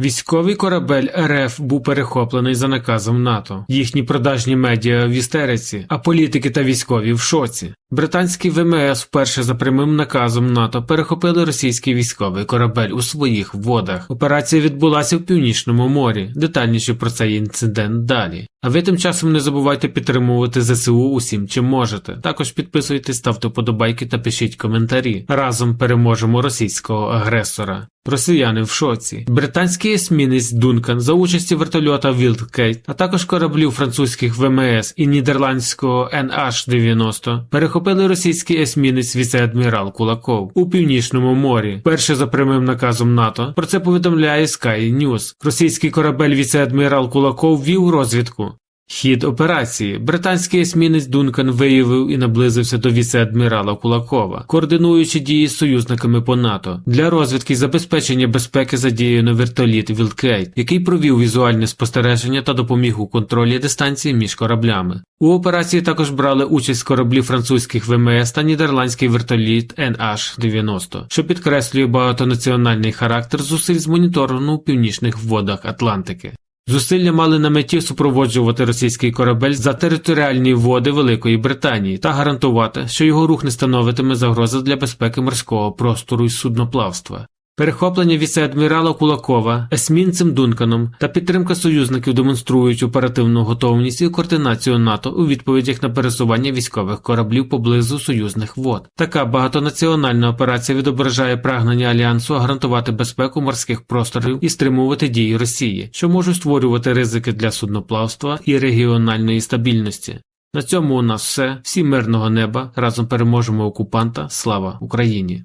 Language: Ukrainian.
Військовий корабель РФ був перехоплений за наказом НАТО. Їхні продажні медіа в істериці, а політики та військові в шоці. Британський ВМС вперше за прямим наказом НАТО перехопили російський військовий корабель у своїх водах. Операція відбулася в Північному морі. Детальніше про цей інцидент далі. А ви тим часом не забувайте підтримувати ЗСУ усім, чим можете. Також підписуйтесь, ставте подобайки та пишіть коментарі. Разом переможемо російського агресора. Росіяни в шоці. Британський есмінець Дункан за участі вертольота Wildcat, а також кораблів французьких ВМС і нідерландського NH-90 перехопили російський есмінець віце-адмірал Кулаков у північному морі. Перше за прямим наказом НАТО. Про це повідомляє Sky News. Російський корабель віце-адмірал Кулаков вів розвідку. Хід операції британський есмінець Дункан виявив і наблизився до віце-адмірала Кулакова, координуючи дії з союзниками по НАТО. Для розвідки і забезпечення безпеки задіяно вертоліт Вілкейт, який провів візуальне спостереження та допоміг у контролі дистанції між кораблями. У операції також брали участь кораблі французьких ВМС та нідерландський вертоліт NH-90, що підкреслює багатонаціональний характер зусиль з моніторингу у північних водах Атлантики. Зусилля мали на меті супроводжувати російський корабель за територіальні води Великої Британії та гарантувати, що його рух не становитиме загрози для безпеки морського простору і судноплавства. Перехоплення віце-адмірала Кулакова есмінцем Дунканом та підтримка союзників демонструють оперативну готовність і координацію НАТО у відповідях на пересування військових кораблів поблизу союзних вод. Така багатонаціональна операція відображає прагнення альянсу гарантувати безпеку морських просторів і стримувати дії Росії, що можуть створювати ризики для судноплавства і регіональної стабільності. На цьому у нас все. Всім мирного неба. Разом переможемо окупанта. Слава Україні!